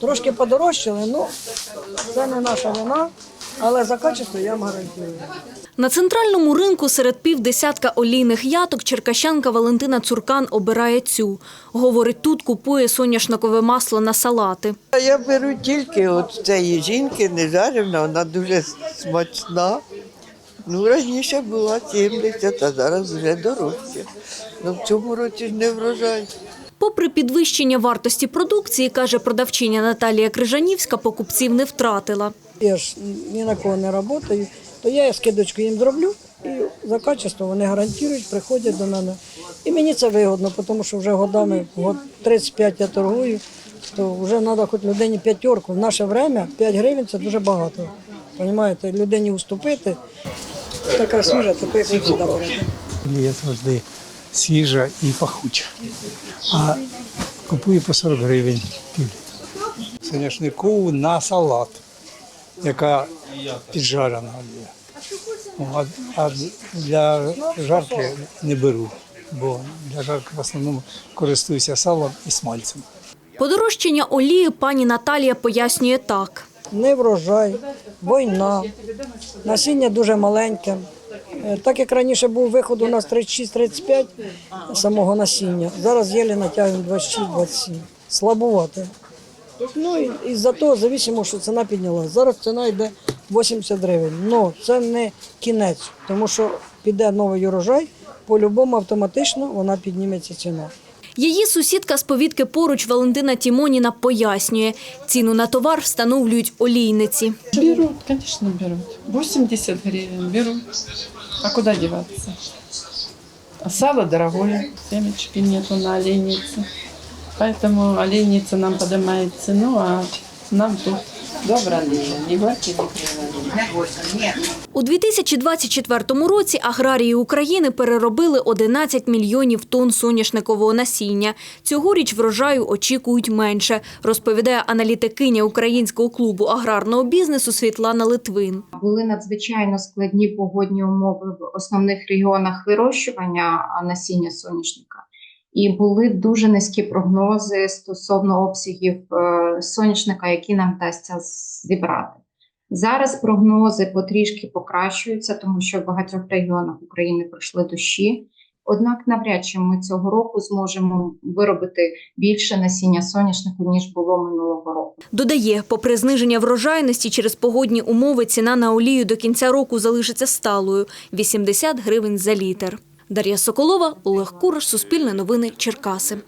Трошки подорожчали, ну це не наша вина, але за качество я вам гарантую. На центральному ринку серед півдесятка олійних яток черкащанка Валентина Цуркан обирає цю. Говорить, тут купує соняшникове масло на салати. А Я беру тільки от цієї жінки, не жарена, вона дуже смачна. Ну, раніше була 70, а зараз вже дорожче. Ну, в цьому році ж не врожай. Попри підвищення вартості продукції, каже продавчиня Наталія Крижанівська, покупців не втратила. Я ж ні на кого не працюю, то я скидочку їм зроблю і за качество вони гарантують, приходять до мене. І мені це вигодно, тому що вже годами, год 35 я торгую, то вже треба хоч людині п'ятерку. В наше время 5 гривень це дуже багато. Понімаєте, людині уступити. Така свіжа, таку, як завжди свіжа і пахуча. А купую по 40 гривень. Соняшникову на салат, яка піджарена є. А, а для жарки не беру, бо для жарки в основному користуюся салом і смальцем. Подорожчання олії пані Наталія пояснює так. не врожай, війна, насіння дуже маленьке. Е, Так як раніше був виход у нас 36-35 самого насіння, зараз єлі натягуємо 26-27. Слабувати. Ну і, і за того завісимо, що ціна піднялася. Зараз ціна йде 80 гривень. Ну це не кінець, тому що піде новий урожай, по-любому автоматично вона підніметься ціна. Її сусідка з повітки поруч Валентина Тімоніна пояснює, ціну на товар встановлюють олійниці. Берут, конечно, берут. 80 гривен берут. А куда деваться? А сало дорогое, семечки нету на олейнице. Поэтому олейница нам поднимает цену, а нам тут добра ни горький, ни кривой. У 2024 році аграрії України переробили 11 мільйонів тонн соняшникового насіння. Цьогоріч врожаю очікують менше, розповідає аналітикиня українського клубу аграрного бізнесу Світлана Литвин. були надзвичайно складні погодні умови в основних регіонах вирощування насіння соняшника, і були дуже низькі прогнози стосовно обсягів е, соняшника, які нам вдасться зібрати. Зараз прогнози потрішки покращуються, тому що в багатьох регіонах України пройшли дощі. Однак, навряд чи ми цього року зможемо виробити більше насіння соняшнику ніж було минулого року. Додає, попри зниження врожайності через погодні умови, ціна на олію до кінця року залишиться сталою – 80 гривень за літр. Дар'я Соколова, Олег Кураш, Суспільне новини, Черкаси.